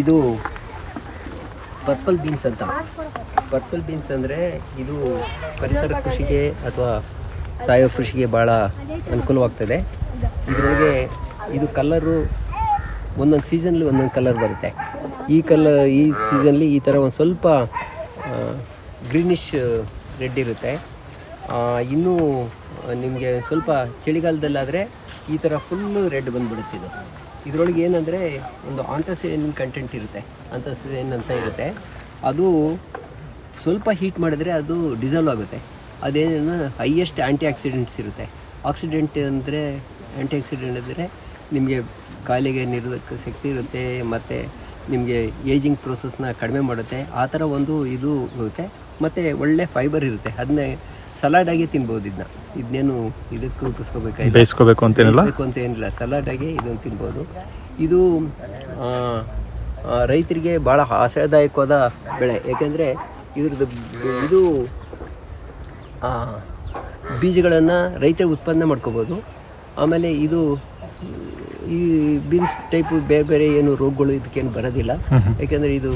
ಇದು purple beans ಅಂತ. Purple beans ಅಂದರೆ ಇದು ಪರಿಸರ ಕೃಷಿಗೆ ಅಥವಾ ಸಾವಯವ ಕೃಷಿಗೆ ಭಾಳ ಅನುಕೂಲವಾಗ್ತದೆ. ಇದರೊಳಗೆ ಇದು ಕಲ್ಲರು ಒಂದೊಂದು ಸೀಸನ್ಲಿ ಒಂದೊಂದು ಕಲರ್ ಬರುತ್ತೆ. ಈ ಕಲರ್ ಈ ಸೀಸನಲ್ಲಿ ಈ ಥರ ಒಂದು ಸ್ವಲ್ಪ ಗ್ರೀನಿಶ್ ರೆಡ್ ಇರುತ್ತೆ. ಇನ್ನೂ ನಿಮಗೆ ಸ್ವಲ್ಪ ಚಳಿಗಾಲದಲ್ಲಾದರೆ ಈ ಥರ ಫುಲ್ಲು ರೆಡ್ ಬಂದ್ಬಿಡುತ್ತೆ ಇದು. ಇದರೊಳಗೆ ಏನಂದರೆ ಒಂದು ಆಂಟಸಿನ್ ಕಂಟೆಂಟ್ ಇರುತ್ತೆ ಆಂಟಸಿನ್ ಅಂತ ಇರುತ್ತೆ. ಅದು ಸ್ವಲ್ಪ ಹೀಟ್ ಮಾಡಿದ್ರೆ ಅದು ಡಿಸಾಲ್ವ್ ಆಗುತ್ತೆ. ಅದೇನು ಹೈಯೆಸ್ಟ್ ಆ್ಯಂಟಿ ಆಕ್ಸಿಡೆಂಟ್ಸ್ ಇರುತ್ತೆ. ಆಕ್ಸಿಡೆಂಟ್ ಅಂದರೆ ಆ್ಯಂಟಿ ಆಕ್ಸಿಡೆಂಟ್ ಅಂದರೆ ನಿಮಗೆ ಕಾಯಿಲೆಗೆ ನಿರೋಧಕ ಶಕ್ತಿ ಇರುತ್ತೆ, ಮತ್ತು ನಿಮಗೆ ಏಜಿಂಗ್ ಪ್ರೋಸೆಸ್ನ ಕಡಿಮೆ ಮಾಡುತ್ತೆ. ಆ ಥರ ಒಂದು ಇದು ಇರುತ್ತೆ. ಮತ್ತು ಒಳ್ಳೆ ಫೈಬರ್ ಇರುತ್ತೆ. ಅದನ್ನೇ ಸಲಾಡಾಗಿ ತಿನ್ಬೋದು ಇದನ್ನ ಇದನ್ನೇನು ಇದಕ್ಕೂ ಕುಸ್ಕೋಬೇಕಾಗಿ ಬೇಯಿಸ್ಕೋಬೇಕು ಅಂತೇನಿಲ್ಲ ಅಂತ ಏನಿಲ್ಲ. ಸಲಾಡಾಗಿ ಇದನ್ನು ತಿನ್ಬೋದು. ಇದು ರೈತರಿಗೆ ಭಾಳ ಆಶಾದಾಯಕವಾದ ಬೆಳೆ. ಏಕೆಂದರೆ ಇದ್ರದ್ದು ಇದು ಬೀಜಗಳನ್ನು ರೈತರು ಉತ್ಪನ್ನ ಮಾಡ್ಕೋಬೋದು. ಆಮೇಲೆ ಇದು ಈ ಬೀನ್ಸ್ ಟೈಪು ಬೇರೆ ಬೇರೆ ಏನು ರೋಗಗಳು ಇದಕ್ಕೇನು ಬರೋದಿಲ್ಲ. ಯಾಕೆಂದರೆ ಇದು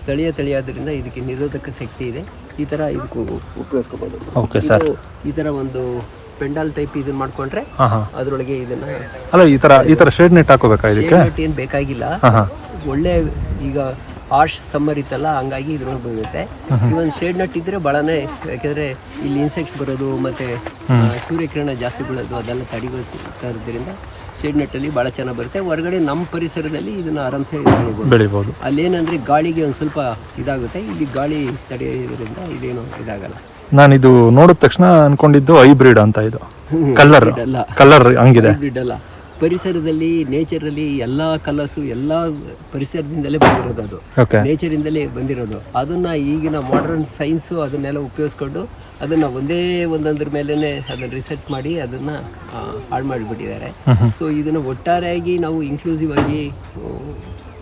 ಸ್ಥಳೀಯ ತಳಿ ಆದ್ದರಿಂದ ಇದಕ್ಕೆ ನಿರೋಧಕ ಶಕ್ತಿ ಇದೆ. ಈ ಥರ ಇದಕ್ಕೂ ಉಪಯೋಗಿಸ್ಕೋಬೋದು. ಓಕೆ ಸರ್ ಈ ಥರ ಒಂದು ಪೆಂಡಾಲ್ ಟೈಪ್ ಇದನ್ನ ಮಾಡ್ಕೊಂಡ್ರೆ ಅದರೊಳಗೆ ಇದನ್ನ ಅಲ್ಲ ಈ ಥರ ಈ ಥರ ಶೇಡ್ ನೆಟ್ ಹಾಕೋಬೇಕಾ ಇದಕ್ಕೆ? ಏನು ಬೇಕಾಗಿಲ್ಲ. ಒಳ್ಳೆ ಈಗ ಆರ್ಶ್ ಸಮ್ಮರ್ ಇತ್ತಲ್ಲ ಹಂಗಾಗಿ ಇದ್ರೊಳಗೆ ಬರುತ್ತೆ ಈ ಒಂದು ಶೇಡ್ ನಟ್ ಇದ್ರೆ ಬಹಳನೇ ಯಾಕೆಂದ್ರೆ ಇಲ್ಲಿ ಇನ್ಸೆಕ್ಟ್ಸ್ ಬರೋದು ಮತ್ತೆ ಸೂರ್ಯಕಿರಣ ಜಾಸ್ತಿ ಬೀಳೋದು ಅದೆಲ್ಲ ತಡಿತಾ ಇರೋದ್ರಿಂದ ಶೇಡ್ ನೆಟ್ಟಲ್ಲಿ ಭಾಳ ಚೆನ್ನಾಗಿ ಬರುತ್ತೆ. ಹೊರಗಡೆ ನಮ್ಮ ಪರಿಸರದಲ್ಲಿ ಇದನ್ನ ಆರಾಮ್ಸೆ ಬೆಳಿಬೋದು. ಅಲ್ಲೇನಂದ್ರೆ ಗಾಳಿಗೆ ಒಂದು ಸ್ವಲ್ಪ ಇದಾಗುತ್ತೆ. ಇಲ್ಲಿ ಗಾಳಿ ತಡೆಯೋದ್ರಿಂದ ಇದೇನು ಇದಾಗಲ್ಲ. ನಾನು ಇದು ನೋಡಿದ ತಕ್ಷಣ ಅನ್ಕೊಂಡಿದ್ದು ಹೈಬ್ರಿಡ್ ಅಂತ ಇದು. ಕಲರ್ ಕಲರ್ ಹಂಗಿದೆ. ಹೈಬ್ರಿಡ್ ಅಲ್ಲ. ಪರಿಸರದಲ್ಲಿ ನೇಚರಲ್ಲಿ ಎಲ್ಲ ಕಲಸು ಎಲ್ಲ ಪರಿಸರದಿಂದಲೇ ಬಂದಿರೋದು ಅದು. ನೇಚರಿಂದಲೇ ಬಂದಿರೋದು. ಅದನ್ನ ಈಗಿನ ಮಾಡರ್ನ್ ಸೈನ್ಸು ಅದನ್ನೆಲ್ಲ ಉಪಯೋಗಿಸ್ಕೊಂಡು ಅದನ್ನ ಒಂದೇ ಒಂದೊಂದ್ರ ಮೇಲೇ ಅದನ್ನು ರಿಸರ್ಚ್ ಮಾಡಿ ಅದನ್ನ ಹಾಳು ಮಾಡಿಬಿಟ್ಟಿದ್ದಾರೆ. ಸೊ ಇದನ್ನ ಒಟ್ಟಾರೆಯಾಗಿ ನಾವು ಇನ್ಕ್ಲೂಸಿವ್ ಆಗಿ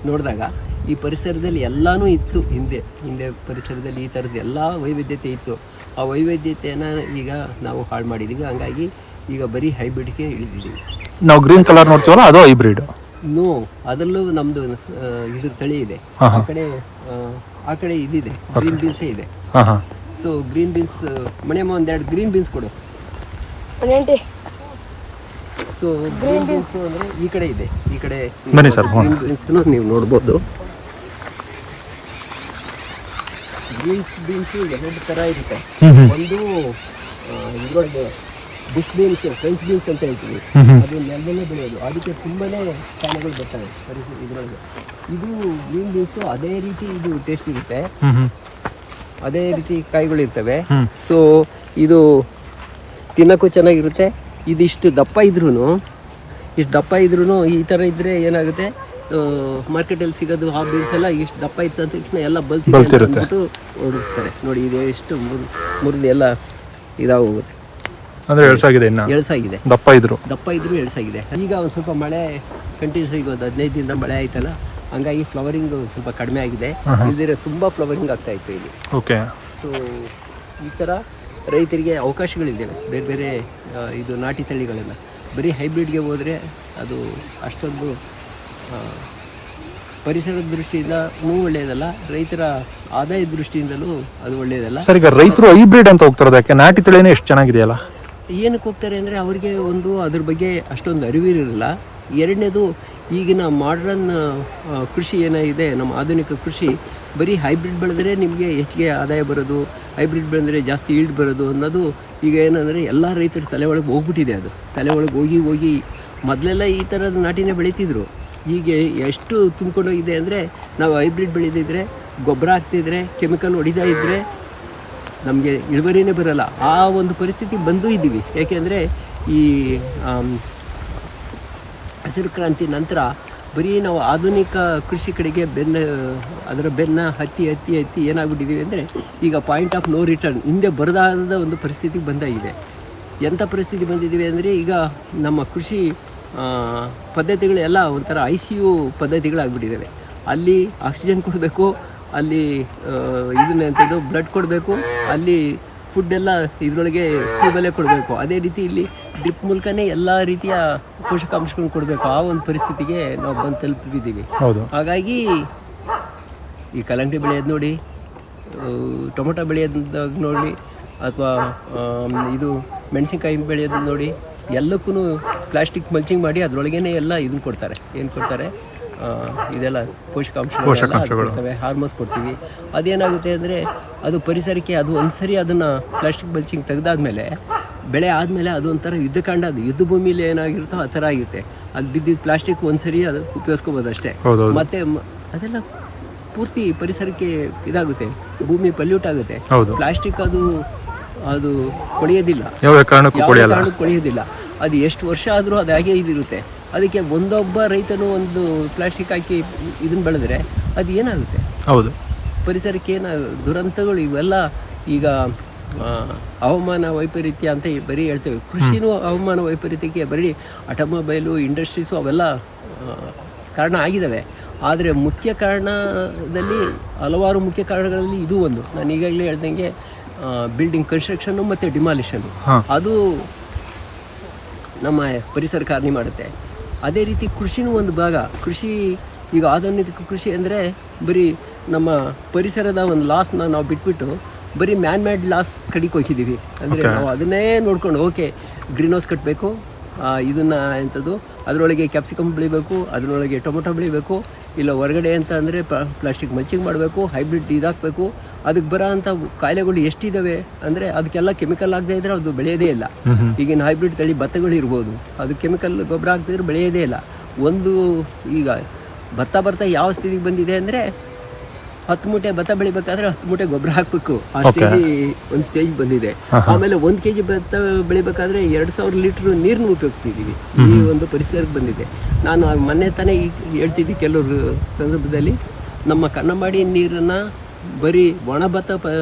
ನೋಡಿದಾಗ ಈ ಪರಿಸರದಲ್ಲಿ ಎಲ್ಲನೂ ಇತ್ತು ಹಿಂದೆ. ಹಿಂದೆ ಪರಿಸರದಲ್ಲಿ ಈ ಥರದ್ದು ಎಲ್ಲ ವೈವಿಧ್ಯತೆ ಇತ್ತು. ಆ ವೈವಿಧ್ಯತೆಯನ್ನು ಈಗ ನಾವು ಹಾಳು ಮಾಡಿದ್ದೀವಿ ಹಂಗಾಗಿ ಈಗ ಬರೀ ಹೈಬ್ರಿಡ್ಗೆ ಇಳಿದಿದ್ದೀವಿ ನಾವು ಗ್ರೀನ್ ಕಲರ್ ನೋಡ್ತೀವಲ್ಲ ಅದು ಹೈಬ್ರಿಡ್ ನೋ ಅದರಲ್ಲೂ ನಮ್ದು ಇದ್ರ ತಳಿ ಇದೆ. ಆ ಕಡೆ ಆ, ಕಡೆ ಇದಿದೆ ಗ್ರೀನ್ ಬೀನ್ಸ್ ಇದೆ. ಹಾಂ ಹಾಂ. ಸೊ ಗ್ರೀನ್ ಬೀನ್ಸ್ ಮನೆಯಮ್ಮ ಒಂದೆರಡು ಗ್ರೀನ್ ಬೀನ್ಸ್ ಕೊಡು. ಸೊ ಗ್ರೀನ್ ಬೀನ್ಸ್ ಅಂದರೆ ಈ ಕಡೆ ಇದೆ ಈ ಕಡೆ ಬನ್ನಿ ಸರ್. ಗ್ರೀನ್ ಬೀನ್ಸ್ ನೀವು ನೋಡ್ಬೋದು. ಗ್ರೀನ್ ಬೀನ್ಸ್ ಎರಡು ಥರ ಇರುತ್ತೆ. ಒಂದು ಇದ್ರೊಳಗೆ ಬುಷ್ ಬೀನ್ಸ್ ಫ್ರೆಂಚ್ ಬೀನ್ಸ್ ಅಂತ ಹೇಳ್ತೀವಿ. ಅದು ನೆಲದಲ್ಲೇ ಬೆಳೆಯೋದು. ಅದಕ್ಕೆ ತುಂಬಾನೇ ಸ್ಥಾನಗಳು ಬರ್ತವೆ ಪರಿಸರ ಇದ್ರೊಳಗೆ. ಇದು ಗ್ರೀನ್ ಬೀನ್ಸ್ ಅದೇ ರೀತಿ ಇದು ಟೇಸ್ಟ್ ಇರುತ್ತೆ. ಅದೇ ರೀತಿ ಕಾಯಿಗಳು ಇರ್ತವೆ. ಸೊ ಇದು ತಿನ್ನೋಕ್ಕೂ ಚೆನ್ನಾಗಿರುತ್ತೆ. ಇದಿಷ್ಟು ದಪ್ಪ ಇದ್ರೂ ಇಷ್ಟು ದಪ್ಪ ಇದ್ರೂ ಈ ಥರ ಇದ್ರೆ ಏನಾಗುತ್ತೆ? ಮಾರ್ಕೆಟಲ್ಲಿ ಸಿಗೋದು ಆ ಬೀನ್ಸ್ ಎಲ್ಲ ಇಷ್ಟು ದಪ್ಪ ಇತ್ತು ಅಂತ ತಕ್ಷಣ ಎಲ್ಲ ಬಲ್ತಿ ಓಡಿರ್ತಾರೆ ನೋಡಿ ಇದು ಎಷ್ಟು ಮುರಿದು ಮುರಿದು ಎಲ್ಲ ಇದಾಗೋಗುತ್ತೆ. ಅಂದರೆ ಎಳ್ಸಾಗಿದೆ ಇನ್ನ? ಎಳ್ಸಾಗಿದೆ ದಪ್ಪ ಇದ್ರು ದಪ್ಪ ಇದ್ರೂ ಎಳ್ಸಾಗಿದೆ ಈಗ ಒಂದು ಸ್ವಲ್ಪ ಮಳೆ ಕಂಟಿನ್ಯೂಸ್ ಈಗ ಒಂದು ಹದಿನೈದು ದಿನದ ಮಳೆ ಆಯ್ತಲ್ಲ ಹಂಗಾಗಿ ಫ್ಲವರಿಂಗ್ ಸ್ವಲ್ಪ ಕಡಿಮೆ ಆಗಿದೆ. ಇದ್ರೆ ತುಂಬಾ ಫ್ಲವರಿಂಗ್ ಆಗ್ತಾ ಇತ್ತು ಇಲ್ಲಿ. ಓಕೆ. ಸೊ ಈ ಥರ ರೈತರಿಗೆ ಅವಕಾಶಗಳಿದೆ. ಬೇರೆ ಬೇರೆ ಇದು ನಾಟಿ ತಳಿಗಳೆಲ್ಲ ಬರೀ ಹೈಬ್ರಿಡ್ಗೆ ಹೋದ್ರೆ ಅದು ಅಷ್ಟೊಂದು ಪರಿಸರದ ದೃಷ್ಟಿಯಿಂದ ಒಳ್ಳೆಯದಲ್ಲ ರೈತರ ಆದಾಯ ದೃಷ್ಟಿಯಿಂದಲೂ ಅದು ಒಳ್ಳೆಯದಲ್ಲ ಸರ್ ಈಗ ರೈತರು ಹೈಬ್ರಿಡ್ ಅಂತ ಹೋಗ್ತಿರೋದು ಯಾಕೆ ನಾಟಿ ತಳಿನೇ ಎಷ್ಟು ಚೆನ್ನಾಗಿದೆಯಲ್ಲ? ಏನಕ್ಕೆ ಹೋಗ್ತಾರೆ ಅಂದರೆ ಅವರಿಗೆ ಒಂದು ಅದ್ರ ಬಗ್ಗೆ ಅಷ್ಟೊಂದು ಅರಿವಿರಲಿಲ್ಲ. ಎರಡನೇದು ಈಗಿನ ಮಾಡ್ರನ್ ಕೃಷಿ ಏನಾಗಿದೆ, ನಮ್ಮ ಆಧುನಿಕ ಕೃಷಿ, ಬರೀ ಹೈಬ್ರಿಡ್ ಬೆಳೆದ್ರೆ ನಿಮಗೆ ಹೆಚ್ಚಿಗೆ ಆದಾಯ ಬರೋದು ಹೈಬ್ರಿಡ್ ಬೆಳೆದ್ರೆ ಜಾಸ್ತಿ ಈಲ್ಡ್ ಬರೋದು ಅನ್ನೋದು ಈಗ ಏನಂದರೆ ಎಲ್ಲ ರೈತರ ತಲೆ ಒಳಗೆ ಹೋಗ್ಬಿಟ್ಟಿದೆ ಅದು. ತಲೆ ಒಳಗೆ ಹೋಗಿ ಹೋಗಿ ಮೊದಲೆಲ್ಲ ಈ ಥರದ ನಾಟಿನೇ ಬೆಳೀತಿದ್ರು. ಈಗ ಎಷ್ಟು ತುಂಬ್ಕೊಂಡೋಗಿದೆ ಅಂದರೆ ನಾವು ಹೈಬ್ರಿಡ್ ಬೆಳೆದಿದ್ರೆ, ಗೊಬ್ಬರ ಹಾಕ್ತಿದ್ರೆ ಕೆಮಿಕಲ್ ಹೊಡಿತಾ ಇದ್ದರೆ ನಮಗೆ ಇಳುವರಿನೇ ಬರಲ್ಲ. ಆ ಒಂದು ಪರಿಸ್ಥಿತಿ ಬಂದು ಇದ್ದೀವಿ. ಏಕೆಂದರೆ ಈ ಹಸಿರು ಕ್ರಾಂತಿ ನಂತರ ಬರೀ ನಾವು ಆಧುನಿಕ ಕೃಷಿ ಕಡೆಗೆ ಬೆನ್ನ, ಅದರ ಬೆನ್ನ ಹತ್ತಿ ಹತ್ತಿ ಹತ್ತಿ ಏನಾಗ್ಬಿಟ್ಟಿದ್ದೀವಿ ಅಂದರೆ ಈಗ ಪಾಯಿಂಟ್ ಆಫ್ ನೋ ರಿಟರ್ನ್ ಹಿಂದೆ ಬರದಾದ ಒಂದು ಪರಿಸ್ಥಿತಿ ಬಂದಾಗಿದೆ ಎಂಥ ಪರಿಸ್ಥಿತಿ ಬಂದಿದ್ದೀವಿ ಅಂದರೆ ಈಗ ನಮ್ಮ ಕೃಷಿ ಪದ್ಧತಿಗಳೆಲ್ಲ ಒಂಥರ ಐ ಸಿ ಯು ಪದ್ಧತಿಗಳಾಗ್ಬಿಟ್ಟಿದ್ದಾವೆ ಅಲ್ಲಿ ಆಕ್ಸಿಜನ್ ಕೊಡಬೇಕು ಅಲ್ಲಿ ಇದನ್ನೆಂಥದ್ದು ಬ್ಲಡ್ ಕೊಡಬೇಕು. ಅಲ್ಲಿ ಫುಡ್ ಎಲ್ಲ ಇದರೊಳಗೆ ಟ್ಯೂಬಲ್ಲೇ ಕೊಡಬೇಕು. ಅದೇ ರೀತಿ ಇಲ್ಲಿ ಡ್ರಿಪ್ ಮೂಲಕನೇ ಎಲ್ಲ ರೀತಿಯ ಪೋಷಕಾಂಶಗಳನ್ನು ಕೊಡಬೇಕು. ಆ ಒಂದು ಪರಿಸ್ಥಿತಿಗೆ ನಾವು ಬಂದು ತಲುಪಿದ್ದೀವಿ. ಹೌದು. ಹಾಗಾಗಿ ಈ ಕಲ್ಲಂಗಡಿ ಬೆಳೆಯೋದು ನೋಡಿ ಟೊಮೊಟೊ ಬೆಳೆಯೋದಾಗ ನೋಡಿ ಅಥವಾ ಇದು ಮೆಣಸಿನ್ಕಾಯಿ ಬೆಳೆಯೋದು ನೋಡಿ ಎಲ್ಲಕ್ಕೂ ಪ್ಲಾಸ್ಟಿಕ್ ಮಲ್ಚಿಂಗ್ ಮಾಡಿ ಅದರೊಳಗೇನೆ ಎಲ್ಲ ಇದನ್ನು ಕೊಡ್ತಾರೆ. ಏನು ಕೊಡ್ತಾರೆ? ಇದೆಲ್ಲ ಪೋಷಕಾಂಶಗಳು. ಕೊಡ್ತವೆ ಹಾರ್ಮೋನ್ಸ್ ಕೊಡ್ತೀವಿ. ಅದೇನಾಗುತ್ತೆ ಅಂದರೆ ಅದು ಪರಿಸರಕ್ಕೆ ಅದು ಒಂದ್ಸರಿ ಅದನ್ನು ಪ್ಲಾಸ್ಟಿಕ್ ಬಲ್ಚಿಂಗ್ ತೆಗೆದಾದ್ಮೇಲೆ ಬೆಳೆ ಆದಮೇಲೆ ಅದು ಒಂಥರ ಯುದ್ಧಕಾಂಡ ಅದು. ಯುದ್ಧ ಭೂಮಿಲಿ ಏನಾಗಿರುತ್ತೋ ಆ ಥರ ಆಗಿರುತ್ತೆ ಅದು ಬಿದ್ದಿದ್ದು ಪ್ಲಾಸ್ಟಿಕ್ ಒಂದ್ಸರಿ ಅದು ಉಪಯೋಗಿಸ್ಕೋಬೋದು ಅಷ್ಟೇ. ಮತ್ತೆ ಅದೆಲ್ಲ ಪೂರ್ತಿ ಪರಿಸರಕ್ಕೆ ಇದಾಗುತ್ತೆ. ಭೂಮಿ ಪಲ್ಯೂಟ್ ಆಗುತ್ತೆ. ಪ್ಲಾಸ್ಟಿಕ್ ಅದು ಅದು ಕೊಳೆಯೋದಿಲ್ಲ. ಕೊಳೆಯೋದಿಲ್ಲ. ಅದು ಎಷ್ಟು ವರ್ಷ ಆದರೂ ಅದು ಹಾಗೆ ಇದಿರುತ್ತೆ. ಅದಕ್ಕೆ ಒಂದೊಬ್ಬ ರೈತನು ಒಂದು ಪ್ಲಾಸ್ಟಿಕ್ ಹಾಕಿ ಇದನ್ನ ಬೆಳೆದ್ರೆ ಅದು ಏನಾಗುತ್ತೆ? ಹೌದು. ಪರಿಸರಕ್ಕೆ ಏನ ದುರಂತಗಳು ಇವೆಲ್ಲ ಈಗ ಹವಾಮಾನ ವೈಪರೀತ್ಯ ಅಂತ ಬರೀ ಹೇಳ್ತೇವೆ. ಕೃಷಿನೂ ಹವಾಮಾನ ವೈಪರೀತ್ಯಕ್ಕೆ ಬರೀ ಆಟೋಮೊಬೈಲು ಇಂಡಸ್ಟ್ರೀಸು ಅವೆಲ್ಲ ಕಾರಣ ಆಗಿದ್ದಾವೆ ಆದರೆ ಮುಖ್ಯ ಕಾರಣದಲ್ಲಿ ಹಲವಾರು ಮುಖ್ಯ ಕಾರಣಗಳಲ್ಲಿ ಇದು ಒಂದು. ನಾನು ಈಗಾಗಲೇ ಹೇಳ್ದಂಗೆ ಬಿಲ್ಡಿಂಗ್ ಕನ್ಸ್ಟ್ರಕ್ಷನ್ನು ಮತ್ತು ಡಿಮಾಲಿಷನ್ನು ಅದು ನಮ್ಮ ಪರಿಸರ ಕಾರಣಿ ಮಾಡುತ್ತೆ. ಅದೇ ರೀತಿ ಕೃಷಿನೂ ಒಂದು ಭಾಗ. ಕೃಷಿ ಈಗ ಆಧುನಿಕ ಕೃಷಿ ಅಂದರೆ ಬರೀ ನಮ್ಮ ಪರಿಸರದ ಒಂದು ಲಾಸ್ನ ನಾವು ಬಿಟ್ಬಿಟ್ಟು ಬರೀ ಮ್ಯಾನ್ ಮ್ಯಾಡ್ ಲಾಸ್ ಕಡಿಗೆ ಹೋಗಿದ್ದೀವಿ. ಅಂದರೆ ನಾವು ಅದನ್ನೇ ನೋಡ್ಕೊಂಡು ಓಕೆ ಗ್ರೀನ್ ಹೌಸ್ ಕಟ್ಟಬೇಕು ಇದನ್ನು ಎಂಥದ್ದು ಅದರೊಳಗೆ ಕ್ಯಾಪ್ಸಿಕಮ್ ಬೆಳಿಬೇಕು ಅದರೊಳಗೆ ಟೊಮೊಟೊ ಬೆಳಿಬೇಕು ಇಲ್ಲ ಹೊರಗಡೆ ಅಂತ ಅಂದರೆ ಪ್ಲಾಸ್ಟಿಕ್ ಮಚ್ಚಿಂಗ್ ಮಾಡಬೇಕು ಹೈಬ್ರಿಡ್ ಇದಾಕಬೇಕು ಅದಕ್ಕೆ ಬರೋ ಅಂಥ ಕಾಯಿಲೆಗಳು ಎಷ್ಟಿದ್ದಾವೆ ಅಂದರೆ ಅದಕ್ಕೆಲ್ಲ ಕೆಮಿಕಲ್ ಆಗದೆ ಇದ್ರೆ ಅದು ಬೆಳೆಯೋದೇ ಇಲ್ಲ. ಈಗಿನ ಹೈಬ್ರಿಡ್ ತಳಿ ಭತ್ತಗಳು ಇರ್ಬೋದು ಅದು ಕೆಮಿಕಲ್ ಗೊಬ್ಬರ ಹಾಕ್ತಿದ್ರೆ ಬೆಳೆಯೋದೇ ಇಲ್ಲ. ಒಂದು ಈಗ ಭತ್ತ ಬರ್ತಾ ಯಾವ ಸ್ಥಿತಿಗೆ ಬಂದಿದೆ ಅಂದರೆ ಹತ್ತು ಮೂಟೆ ಭತ್ತ ಬೆಳಿಬೇಕಾದ್ರೆ ಹತ್ತು ಮೂಟೆ ಗೊಬ್ಬರ ಹಾಕಬೇಕು. ಆ ಸ್ಟೇಜ್ ಒಂದು ಸ್ಟೇಜ್ ಬಂದಿದೆ. ಆಮೇಲೆ ಒಂದು ಕೆ ಜಿ ಭತ್ತ ಬೆಳಿಬೇಕಾದ್ರೆ ಎರಡು ಸಾವಿರ ಲೀಟ್ರ್ ನೀರನ್ನು ಉಪಯೋಗಿಸ್ತಿದ್ದೀವಿ. ಈ ಒಂದು ಪರಿಸರಕ್ಕೆ ಬಂದಿದೆ. ನಾನು ಮೊನ್ನೆ ತಾನೇ ಈಗ ಹೇಳ್ತಿದ್ದೆ ಕೆಲವರು ಸಂದರ್ಭದಲ್ಲಿ ನಮ್ಮ ಕನ್ನಂಬಾಡಿ ನೀರನ್ನು ಬರೀ ಒಣಭತ್ತ ಪ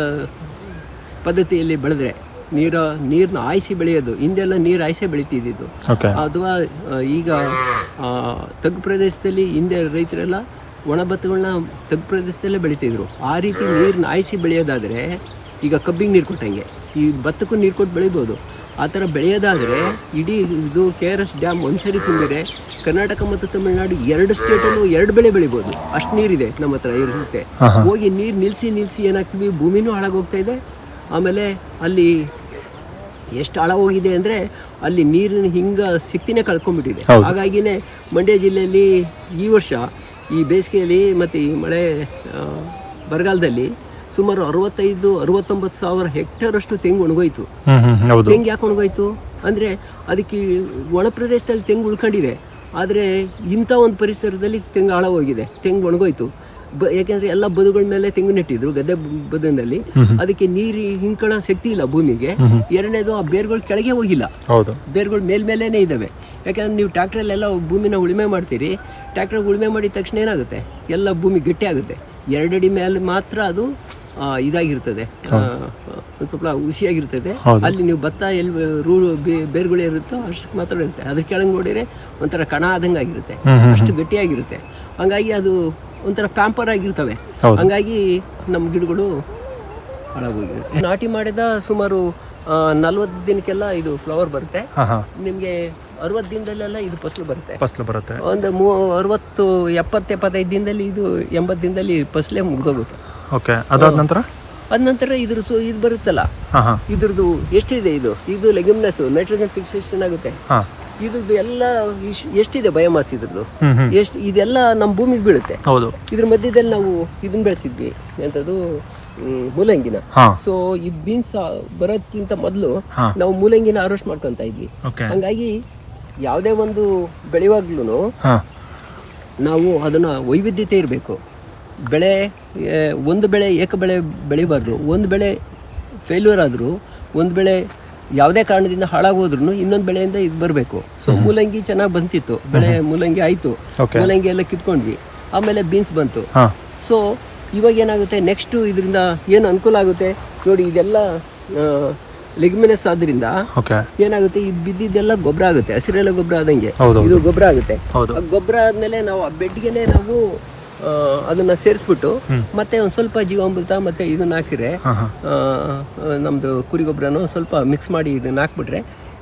ಪದ್ಧತಿಯಲ್ಲಿ ಬೆಳೆದ್ರೆ ನೀರ ನೀರನ್ನ ಆಯಿಸಿ ಬೆಳೆಯೋದು. ಹಿಂದೆಲ್ಲ ನೀರು ಆಯಿಸಿ ಬೆಳಿತಿದ್ದು ಅಥವಾ ಈಗ ತಗ್ಗು ಪ್ರದೇಶದಲ್ಲಿ ಹಿಂದೆ ರೈತರೆಲ್ಲ ಒಣ ಭತ್ತಗಳನ್ನ ತಗ್ಗು ಪ್ರದೇಶದಲ್ಲೇ ಬೆಳಿತಿದ್ರು. ಆ ರೀತಿ ನೀರನ್ನ ಆಯಿಸಿ ಬೆಳೆಯೋದಾದರೆ ಈಗ ಕಬ್ಬಿಗೆ ನೀರು ಕೊಟ್ಟಂಗೆ. ಈ ಭತ್ತಕ್ಕೂ ನೀರು ಕೊಟ್ಟು ಬೆಳಿಬೋದು. ಆ ಥರ ಬೆಳೆಯೋದಾದರೆ ಇಡೀ ಇದು ಕೆ ಆರ್ ಎಸ್ ಡ್ಯಾಮ್ ಒಂದ್ಸರಿ ತುಂಬಿದರೆ ಕರ್ನಾಟಕ ಮತ್ತು ತಮಿಳುನಾಡು ಎರಡು ಸ್ಟೇಟಲ್ಲೂ ಎರಡು ಬೆಳೆ ಬೆಳಿಬೋದು. ಅಷ್ಟು ನೀರಿದೆ ನಮ್ಮ ಹತ್ರ ಇರುತ್ತೆ ಹೋಗಿ ನೀರು ನಿಲ್ಲಿಸಿ ನಿಲ್ಲಿಸಿ ಏನಾಗ್ತೀವಿ? ಭೂಮಿನೂ ಹಾಳಾಗೋಗ್ತಾ ಇದೆ. ಆಮೇಲೆ ಅಲ್ಲಿ ಎಷ್ಟು ಆಳ ಹೋಗಿದೆ ಅಂದರೆ ಅಲ್ಲಿ ನೀರಿನ ಹಿಂಗ ಸಿಕ್ತಿನೇ ಕಳ್ಕೊಂಡ್ಬಿಟ್ಟಿದೆ. ಹಾಗಾಗಿನೇ ಮಂಡ್ಯ ಜಿಲ್ಲೆಯಲ್ಲಿ ಈ ವರ್ಷ ಈ ಬೇಸಿಗೆಯಲ್ಲಿ ಮತ್ತು ಈ ಮಳೆ ಬರಗಾಲದಲ್ಲಿ ಸುಮಾರು ಅರವತ್ತೈದು ಅರವತ್ತೊಂಬತ್ತು ಸಾವಿರ ಹೆಕ್ಟೇರ್ ಅಷ್ಟು ತೆಂಗು ಒಣಗೋಯ್ತು. ತೆಂಗು ಯಾಕೆ ಒಣಗೋಯ್ತು? ಅಂದರೆ ಅದಕ್ಕೆ ಒಣ ಪ್ರದೇಶದಲ್ಲಿ ತೆಂಗು ಉಳ್ಕೊಂಡಿದೆ. ಆದರೆ ಇಂಥ ಒಂದು ಪರಿಸರದಲ್ಲಿ ತೆಂಗು ಹೋಗಿದೆ ತೆಂಗು ಒಣಗೋಯ್ತು. ಬ ಯಾಕೆಂದರೆ ಎಲ್ಲ ಬದುಗಳ ಮೇಲೆ ತೆಂಗು ನೆಟ್ಟಿದ್ರು ಗದ್ದೆ ಬದುನಲ್ಲಿ ಅದಕ್ಕೆ ನೀರು ಹಿಂಕಳ ಶಕ್ತಿ ಇಲ್ಲ ಭೂಮಿಗೆ. ಎರಡನೇದು ಆ ಬೇರ್ಗಳು ಕೆಳಗೆ ಹೋಗಿಲ್ಲ. ಬೇರ್ಗಳು ಮೇಲ್ಮೇಲೇನೆ ಇದ್ದಾವೆ ಯಾಕಂದ್ರೆ ನೀವು ಟ್ಯಾಕ್ಟ್ರಲ್ಲೆಲ್ಲ ಭೂಮಿನ ಉಳುಮೆ ಮಾಡ್ತೀರಿ. ಟ್ರಾಕ್ಟರ್ ಉಳುಮೆ ಮಾಡಿದ ತಕ್ಷಣ ಏನಾಗುತ್ತೆ? ಎಲ್ಲ ಭೂಮಿ ಗಟ್ಟಿ ಆಗುತ್ತೆ. ಎರಡಡಿ ಮೇಲೆ ಮಾತ್ರ ಅದು ಇದಾಗಿರ್ತದೆ. ಒಂದ್ ಸ್ವಲ್ಪ ಹುಸಿಯಾಗಿರ್ತದೆ ಅಲ್ಲಿ ನೀವು ಭತ್ತ ಎಲ್ಲಿ ರೂ ಬೇರುಗಳು ಇರುತ್ತೋ ಅಷ್ಟಕ್ಕೆ ಮಾತ್ರ ಇರುತ್ತೆ. ಅದ್ರ ಕೆಳಗೆ ನೋಡಿದ್ರೆ ಒಂಥರ ಕಣ ಆದಂಗೆ ಆಗಿರುತ್ತೆ. ಅಷ್ಟು ಗಟ್ಟಿಯಾಗಿರುತ್ತೆ. ಹಂಗಾಗಿ ಅದು ಒಂಥರ ಪ್ಯಾಂಪರ್ ಆಗಿರ್ತವೆ. ಹಂಗಾಗಿ ನಮ್ಮ ಗಿಡಗಳು ಹಾಳಾಗೋಗಿದೆ ನಾಟಿ ಮಾಡಿದ ಸುಮಾರು ನಲ್ವತ್ತು ದಿನಕ್ಕೆಲ್ಲ ಇದು ಫ್ಲವರ್ ಬರುತ್ತೆ. ನಿಮಗೆ ಅರವತ್ತು ದಿನದಲ್ಲೆಲ್ಲ ಇದು ಫಸಲು ಬರುತ್ತೆ. ಫಸ್ಲು ಬರುತ್ತೆ. ಒಂದು ಮೂ ಅರವತ್ತು ಎಪ್ಪತ್ತು ಎಪ್ಪತ್ತೈದು ದಿನದಲ್ಲಿ ಇದು ಎಂಬತ್ತು ದಿನದಲ್ಲಿ ಫಸಲೇ ಮುಗ್ದೋಗುತ್ತೆ. ಓಕೆ ಅದಾದ ನಂತರ? ಅದ ನಂತರ ಇದ್ರ ಸೊ ಇದು ಬರುತ್ತಲ್ಲ? ಇದ್ರದ್ದು ಎಷ್ಟಿದೆ ಇದು? ಇದು ಲೆಗ್ಯುಮ್ನೆಸ್ ನೈಟ್ರೋಜನ್ ಫಿಕ್ಸೇಷನ್ ಆಗುತ್ತೆ. ಇದ್ರದ್ದು ಎಲ್ಲ ಎಷ್ಟಿದೆ ಬಯೋಮಾಸ್ ಇದ್ರದ್ದು? ಎಷ್ಟು ಇದೆಲ್ಲ ನಮ್ಮ ಭೂಮಿಗೆ ಬೀಳುತ್ತೆ. ಹೌದು. ಇದ್ರ ಮಧ್ಯದಲ್ಲಿ ನಾವು ಇದನ್ನ ಬೆಳೆಸಿದ್ವಿ. ಎಂಥದ್ದು ಮ್, ಮೂಲಂಗಿನ. ಸೊ ಇದು ಬೀನ್ಸ್ ಬರೋದಕ್ಕಿಂತ ಮೊದಲು ನಾವು ಮೂಲಂಗಿನ ಹಾರ್ವೆಸ್ಟ್ ಮಾಡ್ಕೊಂತ ಇದ್ವಿ. ಹಂಗಾಗಿ ಯಾವುದೇ ಒಂದು ಬೆಳೆಯುವಾಗ್ಲೂ ನಾವು ಅದನ್ನ ವೈವಿಧ್ಯತೆ ಇರಬೇಕು. ಬೆಳೆ ಒಂದು ಬೆಳೆ ಏಕ ಬೆಳೆ ಬೆಳಿಬಾರ್ದು. ಒಂದು ಬೆಳೆ ಫೇಲ್ಯೂರ್ ಆದರೂ ಒಂದು ಬೆಳೆ ಯಾವುದೇ ಕಾರಣದಿಂದ ಹಾಳಾಗೋದ್ರೂ ಇನ್ನೊಂದು ಬೆಳೆಯಿಂದ ಇದು ಬರಬೇಕು. ಸೊ ಮೂಲಂಗಿ ಚೆನ್ನಾಗಿ ಬಂತಿತ್ತು. ಬೆಳೆ ಮೂಲಂಗಿ ಆಯಿತು. ಮೂಲಂಗಿ ಎಲ್ಲ ಕಿತ್ಕೊಂಡ್ವಿ. ಆಮೇಲೆ ಬೀನ್ಸ್ ಬಂತು. ಸೊ ಇವಾಗ ಏನಾಗುತ್ತೆ? ನೆಕ್ಸ್ಟು ಇದರಿಂದ ಏನು ಅನುಕೂಲ ಆಗುತ್ತೆ? ನೋಡಿ ಇದೆಲ್ಲ ಲೆಗ್ಮಿನಸ್ ಆದ್ರಿಂದ ಏನಾಗುತ್ತೆ? ಇದು ಬಿದ್ದಿದ್ದೆಲ್ಲ ಗೊಬ್ಬರ ಆಗುತ್ತೆ. ಹಸಿರೆಲ್ಲ ಗೊಬ್ಬರ ಆದಂಗೆ. ಇದು ಗೊಬ್ಬರ ಆಗುತ್ತೆ. ಗೊಬ್ಬರ ಆದ್ಮೇಲೆ ನಾವು ಆ ಬೆಡ್ಗೆನೆ ನಾವು ಅದನ್ನ ಸೇರಿಸ್ಬಿಟ್ಟು ಮತ್ತೆ ಒಂದು ಸ್ವಲ್ಪ ಜೀವಾಮೃತ ಮತ್ತೆ ಇದನ್ನ ಹಾಕಿದ್ರೆ ನಮ್ದು ಕುರಿ ಗೊಬ್ಬರನು ಸ್ವಲ್ಪ ಮಿಕ್ಸ್ ಮಾಡಿ ಇದನ್ನ ಹಾಕ್ಬಿಟ್ರೆ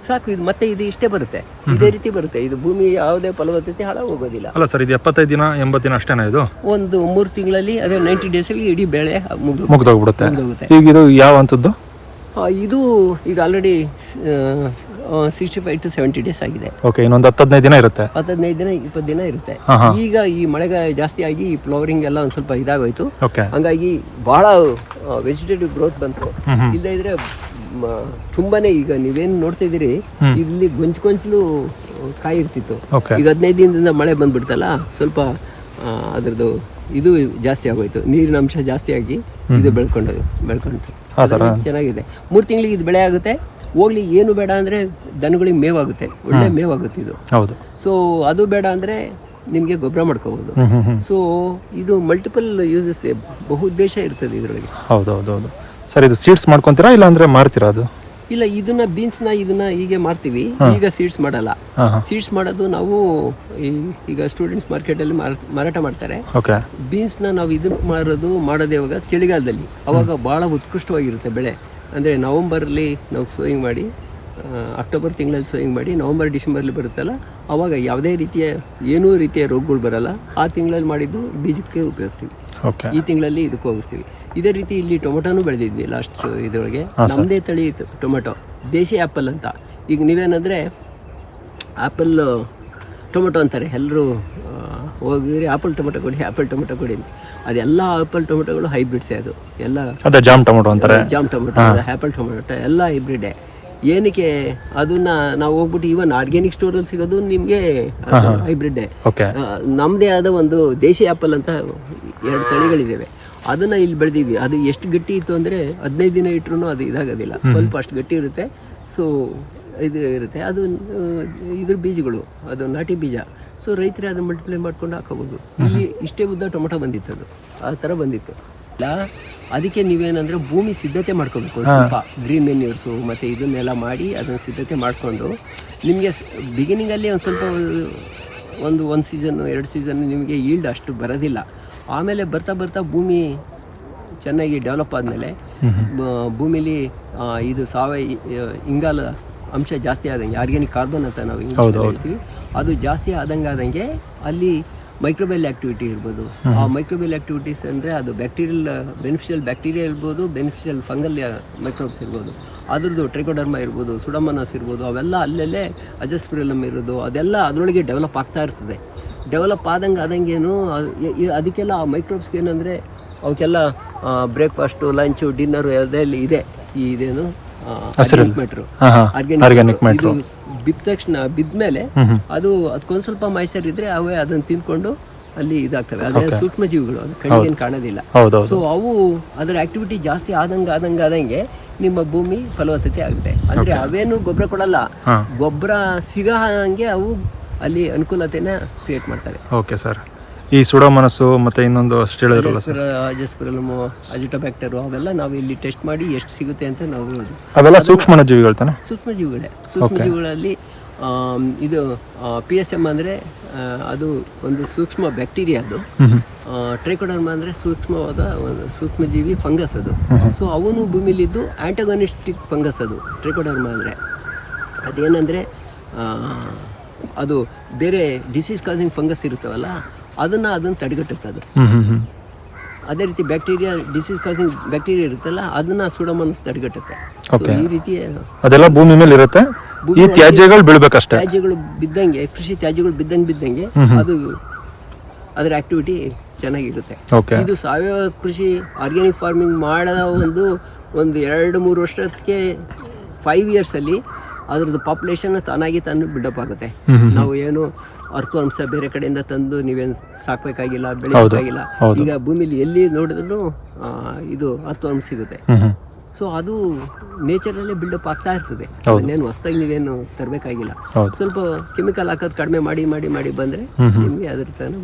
ಸಾಕು. ಇದು ಮತ್ತೆ ಇದು ಇಷ್ಟೇ ಬರುತ್ತೆ. ಇದೇ ರೀತಿ ಬರುತ್ತೆ. ಇದು ಭೂಮಿ ಯಾವುದೇ ಫಲವತ್ತತೆ ಹಾಳ ಹೋಗೋದಿಲ್ಲ ಅಲ್ಲ ಸರ್ ಇದು ಎಪ್ಪತ್ತೈದು ದಿನ ಎಂಬತ್ತು ದಿನ ಅಷ್ಟೇನಾ ಇದು? ಒಂದು ಮೂರು ತಿಂಗಳಲ್ಲಿ ಅದೇ ನೈಂಟಿ ಡೇಸಲ್ಲಿ ಇಡೀ ಬೆಳೆ ಮುಗ್ದು ಮುಗ್ದೋಗ್ಬಿಡುತ್ತೆ. ಈಗ ಇದು ಯಾವ ಅಂಥದ್ದು ಇದು ಈಗ already sixty five to seventy days ಆಗಿದೆ. ಓಕೆ ಇನ್ನೊಂದು ಹತ್ತು ಹದಿನೈದು ದಿನ ಇರುತ್ತೆ. ಹತ್ತದೈದು ದಿನ ಇಪ್ಪತ್ತು ದಿನ ಇರುತ್ತೆ. ಈಗ ಈ ಮಳೆಗಾಲ ಜಾಸ್ತಿ ಆಗಿ ಈ ಫ್ಲವರಿಂಗ್ ಎಲ್ಲ ಒಂದು ಸ್ವಲ್ಪ ಇದಾಗೋಯ್ತು. ಓಕೆ ಹಂಗಾಗಿ ಬಹಳ ವೆಜಿಟೇಟಿವ್ ಗ್ರೋತ್ ಬಂತು. ಇಲ್ಲ ಇದ್ರೆ ತುಂಬಾನೇ ಈಗ ನೀವೇನ್ ನೋಡ್ತಾ ಇದೀರಿ ಇಲ್ಲಿ ಗೊಂಚ್ ಗೊಂಚಲು ಕಾಯಿ ಇರ್ತಿತ್ತು ಈಗ ಹದಿನೈದು ದಿನದಿಂದ ಮಳೆ ಬಂದ್ಬಿಡ್ತಲ್ಲ ಸ್ವಲ್ಪ ಅದ್ರದ್ದು ಇದು ಜಾಸ್ತಿ ಆಗೋಯ್ತು. ನೀರಿನ ಅಂಶ ಜಾಸ್ತಿ ಆಗಿ ಇದು ಬೆಳ್ಕೊಂಡು ಬೆಳ್ಕೊಂತು ಚೆನ್ನಾಗಿದೆ. ಮೂರು ತಿಂಗಳಿಗೆ ಇದು ಬೆಳೆ ಆಗುತ್ತೆ. ಹೋಗ್ಲಿ ಏನು ಬೇಡ ಅಂದ್ರೆ ದನಗಳಿಗೆ ಮೇವಾಗುತ್ತೆ. ಒಳ್ಳೆ ಮೇವಾಗುತ್ತೆ ಇದು. ಹೌದು. ಸೊ ಅದು ಬೇಡ ಅಂದ್ರೆ ನಿಮಗೆ ಗೊಬ್ಬರ ಹ್ಞೂ ಸೊ ಇದು ಮಲ್ಟಿಪಲ್ ಯೂಸಸ್ ಬಹು ಉದ್ದೇಶ ಇರ್ತದೆ ಇದರೊಳಗೆ. ಹೌದು ಹೌದು ಹೌದು. ಸರ್ ಇದು ಸೀಡ್ಸ್ ಮಾಡ್ಕೊತೀರಾ ಇಲ್ಲ ಅಂದ್ರೆ ಮಾರ್ತೀರಾ ಅದು? ಇಲ್ಲ ಇದನ್ನ ಬೀನ್ಸ್ನ ಇದನ್ನ ಹೀಗೆ ಮಾರ್ತೀವಿ. ಈಗ ಸೀಡ್ಸ್ ಮಾಡಲ್ಲ. ಸೀಡ್ಸ್ ಮಾಡೋದು ನಾವು ಈಗ ಸ್ಟೂಡೆಂಟ್ಸ್ ಮಾರ್ಕೆಟ್ ಅಲ್ಲಿ ಮಾರಾಟ ಮಾಡ್ತಾರೆ. ಬೀನ್ಸ್ ಬೀನ್ಸ್ನ ನಾವು ಇದನ್ನ ಮಾರೋದು ಮಾಡೋದೇ ಇವಾಗ ಚಳಿಗಾಲದಲ್ಲಿ. ಅವಾಗ ಬಹಳ ಉತ್ಕೃಷ್ಟವಾಗಿರುತ್ತೆ ಬೆಳೆ. ಅಂದರೆ ನವಂಬರಲ್ಲಿ ನಾವು ಸೋಯಿಂಗ್ ಮಾಡಿ ಅಕ್ಟೋಬರ್ ತಿಂಗಳಲ್ಲಿ ಸೋಯಿಂಗ್ ಮಾಡಿ ನವಂಬರ್ ಡಿಸೆಂಬರ್ಲಿ ಬರುತ್ತಲ್ಲ ಅವಾಗ ಯಾವುದೇ ರೀತಿಯ ಏನೂ ರೀತಿಯ ರೋಗಗಳು ಬರಲ್ಲ. ಆ ತಿಂಗಳಲ್ಲಿ ಮಾಡಿದ್ದು ಬೀಜಕ್ಕೆ ಉಪಯೋಗಿಸ್ತೀವಿ. ಈ ತಿಂಗಳಲ್ಲಿ ಇದಕ್ಕೆ ಹೋಗಿಸ್ತೀವಿ ಇದೇ ರೀತಿ ಇಲ್ಲಿ ಟೊಮೊಟೊನೂ ಬೆಳೆದಿದ್ವಿ ಲಾಸ್ಟ್ ಇದರೊಳಗೆ. ನಮ್ಮದೇ ತಳಿ ಇತ್ತು ಟೊಮೆಟೊ. ದೇಶಿ ಆ್ಯಪಲ್ ಅಂತ. ಈಗ ನೀವೇನಂದರೆ ಆ್ಯಪಲ್ ಟೊಮೆಟೊ ಅಂತಾರೆ. ಎಲ್ಲರೂ ಹೋಗಿರಿ ಆ್ಯಪಲ್ ಟೊಮೆಟೊ ಕೊಡಿ ಆ್ಯಪಲ್ ಟೊಮೆಟೊ ಕೊಡಿ ಅದೆಲ್ಲ ಆಪಲ್ ಟೊಮೆಟೊಗಳು ಹೈಬ್ರಿಡ್ಸೇ ಅದು. ಎಲ್ಲ ಅದೇ ಜಾಮ್ ಟೊಮೆಟೊ ಅಂತಾರೆ. ಜಾಮ್ ಟೊಮೆಟೊ ಆಪಲ್ ಟೊಮೆಟೊ ಎಲ್ಲ ಹೈಬ್ರಿಡೇ ಏನಕ್ಕೆ ಅದನ್ನ ನಾವು ಹೋಗ್ಬಿಟ್ಟು ಈವನ್ ಆರ್ಗ್ಯಾನಿಕ್ ಸ್ಟೋರಲ್ಲಿ ಸಿಗೋದು ನಿಮಗೆ ಹೈಬ್ರಿಡ್ ನಮ್ಮದೇ ಆದ ಒಂದು ದೇಶಿ ಆ್ಯಪಲ್ ಅಂತ ಎರಡು ತಳಿಗಳಿದ್ದಾವೆ ಅದನ್ನ ಇಲ್ಲಿ ಬೆಳೆದಿದ್ವಿ. ಅದು ಎಷ್ಟು ಗಟ್ಟಿ ಇತ್ತು ಅಂದ್ರೆ ಹದಿನೈದು ದಿನ ಇಟ್ಟರು ಅದು ಇದಾಗೋದಿಲ್ಲ. ಸ್ವಲ್ಪ ಅಷ್ಟು ಗಟ್ಟಿ ಇರುತ್ತೆ. ಸೊ ಇದು ಇರುತ್ತೆ. ಅದು ಇದ್ರ ಬೀಜಗಳು. ಅದು ನಾಟಿ ಬೀಜ. ಸೊ ರೈತರೇ ಅದನ್ನ ಮಲ್ಟಿಪ್ಲೈ ಮಾಡ್ಕೊಂಡು ಹಾಕೋಬೋದು ಇಲ್ಲಿ ಇಷ್ಟೇ ಉದ್ದ ಟೊಮೊಟೊ ಬಂದಿತ್ತು ಅದು. ಆ ಥರ ಬಂದಿತ್ತು. ಇಲ್ಲ ಅದಕ್ಕೆ ನೀವೇನಂದ್ರೆ ಭೂಮಿ ಸಿದ್ಧತೆ ಮಾಡ್ಕೋಬೇಕು. ಸ್ವಲ್ಪ ಗ್ರೀನ್ ಮೆನ್ಯೂರ್ಸು ಮತ್ತು ಇದನ್ನೆಲ್ಲ ಮಾಡಿ ಅದನ್ನು ಸಿದ್ಧತೆ ಮಾಡಿಕೊಂಡು ನಿಮಗೆ ಬಿಗಿನಿಂಗಲ್ಲಿ ಒಂದು ಸ್ವಲ್ಪ ಒಂದು ಒಂದು ಸೀಸನ್ನು ಎರಡು ಸೀಸನ್ ನಿಮಗೆ ಈಲ್ಡ್ ಅಷ್ಟು ಬರೋದಿಲ್ಲ. ಆಮೇಲೆ ಬರ್ತಾ ಬರ್ತಾ ಭೂಮಿ ಚೆನ್ನಾಗಿ ಡೆವಲಪ್ ಆದಮೇಲೆ ಭೂಮಿಲಿ ಇದು ಸಾವಯವ ಇಂಗಾಲ ಅಂಶ ಜಾಸ್ತಿ ಆದಂಗೆ ಆರ್ಗ್ಯಾನಿಕ್ ಕಾರ್ಬನ್ ಅಂತ ನಾವು ಹೇಳ್ತೀವಿ. ಅದು ಜಾಸ್ತಿ ಆದಂಗೆ ಆದಂಗೆ ಅಲ್ಲಿ ಮೈಕ್ರೋಬೆಲ್ ಆಕ್ಟಿವಿಟಿ ಇರ್ಬೋದು. ಆ ಮೈಕ್ರೋಬೆಲ್ ಆಕ್ಟಿವಿಟೀಸ್ ಅಂದರೆ ಅದು ಬ್ಯಾಕ್ಟೀರಿಯಲ್ ಬೆನಿಫಿಷಿಯಲ್ ಬ್ಯಾಕ್ಟೀರಿಯಾ ಇರ್ಬೋದು ಬೆನಿಫಿಷಿಯಲ್ ಫಂಗಲ್ ಮೈಕ್ರೋಬ್ಸ್ ಇರ್ಬೋದು. ಅದ್ರದ್ದು ಟ್ರಿಕೋಡರ್ಮ ಇರ್ಬೋದು ಸುಡಮನಸ್ ಇರ್ಬೋದು ಅವೆಲ್ಲ ಅಲ್ಲಲ್ಲೇ ಅಜಸ್ಪಿರಲಮ್ ಇರೋದು. ಅದೆಲ್ಲ ಅದರೊಳಗೆ ಡೆವಲಪ್ ಆಗ್ತಾ ಇರ್ತದೆ. ಡೆವಲಪ್ ಆದಂಗೆ ಆದಂಗೇನು ಅದಕ್ಕೆಲ್ಲ ಆ ಮೈಕ್ರೋಬ್ಸ್ಗೆ ಏನಂದರೆ ಅವಕ್ಕೆಲ್ಲ ಬ್ರೇಕ್ಫಾಸ್ಟು ಲಂಚು ಡಿನ್ನರು ಅದೆಲ್ಲ ಇದೆ. ಈ ಇದೇನು? ಮೆಟ್ರು ಆರ್ಗ್ಯಾನಿಕ್ ಮೆಟ್ರು ಬಿದ್ದ ತಕ್ಷಣ ಬಿದ್ಮೇಲೆ ಅದು ಅದಕ್ಕೊಂದು ಸ್ವಲ್ಪ ಮೈಸರ್ ಇದ್ರೆ ಅವೇ ಅದನ್ನ ತಿಂದ್ಕೊಂಡು ಅಲ್ಲಿ ಇದಾಗ್ತವೆ. ಅದೇ ಸೂಕ್ಷ್ಮ ಜೀವಿಗಳು ಅದು ಕಣ್ಣಿಗೇನು ಕಾಣೋದಿಲ್ಲ. ಸೊ ಅವು ಅದರ ಆಕ್ಟಿವಿಟಿ ಜಾಸ್ತಿ ಆದಂಗೆ ಆದಂಗೆ ಆದಂಗೆ ನಿಮ್ಮ ಭೂಮಿ ಫಲವತ್ತತೆ ಆಗುತ್ತೆ. ಅಂದ್ರೆ ಅವೇನು ಗೊಬ್ಬರ ಕೊಡಲ್ಲ. ಗೊಬ್ಬರ ಸಿಗ ಹಂಗೆ ಅವು ಅಲ್ಲಿ ಅನುಕೂಲತೆನ ಕ್ರಿಯೇಟ್ ಮಾಡ್ತವೆ. ಓಕೆ ಸರ್ ಈ ಸುಡೋ ಮನಸ್ಸು ಮತ್ತೆ ಇನ್ನೊಂದು ಅಷ್ಟು ಹೇಳಿದ್ರಲ್ಲ ಸರ್ ಅಜಸ್ಪಿರಲಮು ಅಜಿಟೋಬ್ಯಾಕ್ಟರು ಅವೆಲ್ಲ ನಾವು ಇಲ್ಲಿ ಟೆಸ್ಟ್ ಮಾಡಿ ಎಷ್ಟು ಸಿಗುತ್ತೆ ಅಂತ ನಾವು ಅವೆಲ್ಲ ಸೂಕ್ಷ್ಮ ಜೀವಿಗಳು ತಾನೆ? ಸೂಕ್ಷ್ಮಜೀವಿಗಳೇ. ಸೂಕ್ಷ್ಮ ಜೀವಿಗಳಲ್ಲಿ ಇದು ಪಿ ಎಸ್ ಎಂ ಅಂದರೆ ಅದು ಒಂದು ಸೂಕ್ಷ್ಮ ಬ್ಯಾಕ್ಟೀರಿಯಾ ಅದು. ಟ್ರೈಕೋಡರ್ಮ ಅಂದರೆ ಸೂಕ್ಷ್ಮವಾದ ಒಂದು ಸೂಕ್ಷ್ಮಜೀವಿ ಫಂಗಸ್ ಅದು. ಸೊ ಅವನು ಭೂಮಿಲಿದ್ದು ಆಂಟಗೋನಿಸ್ಟಿಕ್ ಫಂಗಸ್ ಅದು ಟ್ರೈಕೋಡರ್ಮ ಅಂದರೆ. ಅದೇನಂದರೆ ಅದು ಬೇರೆ ಡಿಸೀಸ್ ಕಾಸಿಂಗ್ ಫಂಗಸ್ ಇರುತ್ತವಲ್ಲ ಅದನ್ನು ಅದನ್ನು ತಡೆಗಟ್ಟುತ್ತೆ ಅದು ಹ್ಞೂ ಹ್ಞೂ ಹ್ಞೂ ಅದೇ ರೀತಿ ಬ್ಯಾಕ್ಟೀರಿಯಾ ಡಿಸೀಸ್ ಕಾಸಿಂಗ್ ಬ್ಯಾಕ್ಟೀರಿಯಾ ಇರುತ್ತಲ್ಲ ಅದನ್ನ ಸುಡಮನಸ್ ತಡೆಗಟ್ಟುತ್ತೆ. ಈ ರೀತಿ ಅದೆಲ್ಲ ಭೂಮಿ ಮೇಲೆ ಇರುತ್ತೆ. ಈ ತ್ಯಾಜ್ಯಗಳು ಬೀಳ್ಬೇಕಷ್ಟೇ. ತ್ಯಾಜ್ಯಗಳು ಬಿದ್ದಂಗೆ ಕೃಷಿ ತ್ಯಾಜ್ಯಗಳು ಬಿದ್ದಂಗೆ ಬಿದ್ದಂಗೆ ಅದು ಅದರ ಆಕ್ಟಿವಿಟಿ ಚೆನ್ನಾಗಿರುತ್ತೆ. ಇದು ಸಾವಯವ ಕೃಷಿ ಆರ್ಗ್ಯಾನಿಕ್ ಫಾರ್ಮಿಂಗ್ ಮಾಡೋ ಒಂದು ಒಂದು ಎರಡು ಮೂರು ವರ್ಷಕ್ಕೆ ಫೈವ್ ಇಯರ್ಸಲ್ಲಿ ಅದರದ್ದು ಪಾಪ್ಯುಲೇಷನ್ ತಾನಾಗಿ ತಾನು ಬಿಲ್ಡಪ್ ಆಗುತ್ತೆ. ನಾವು ಏನು ಅರ್ಥವಂಶ ಬೇರೆ ಕಡೆಯಿಂದ ತಂದು ನೀವೇನು ಸಾಕ್ಬೇಕಾಗಿಲ್ಲ ಬೆಳಿಬೇಕಾಗಿಲ್ಲ ಈಗ ಭೂಮಿಲಿ ಎಲ್ಲಿ ನೋಡಿದ್ರು ಇದು ಅರ್ಥವಂಶ ಸಿಗುತ್ತೆ. ಸೊ ಅದು ಸೊ ಅದು ನೇಚರಲ್ಲೇ ಬಿಲ್ಡಪ್ ಆಗ್ತಾ ಇರ್ತದೆ. ಅದನ್ನೇನು ಹೊಸ್ದಾಗಿ ನೀವೇನು ತರಬೇಕಾಗಿಲ್ಲ. ಸ್ವಲ್ಪ ಕೆಮಿಕಲ್ ಹಾಕೋದು ಕಡಿಮೆ ಮಾಡಿ ಮಾಡಿ ಮಾಡಿ ಬಂದರೆ ನಿಮಗೆ ಅದ್ರ ತನ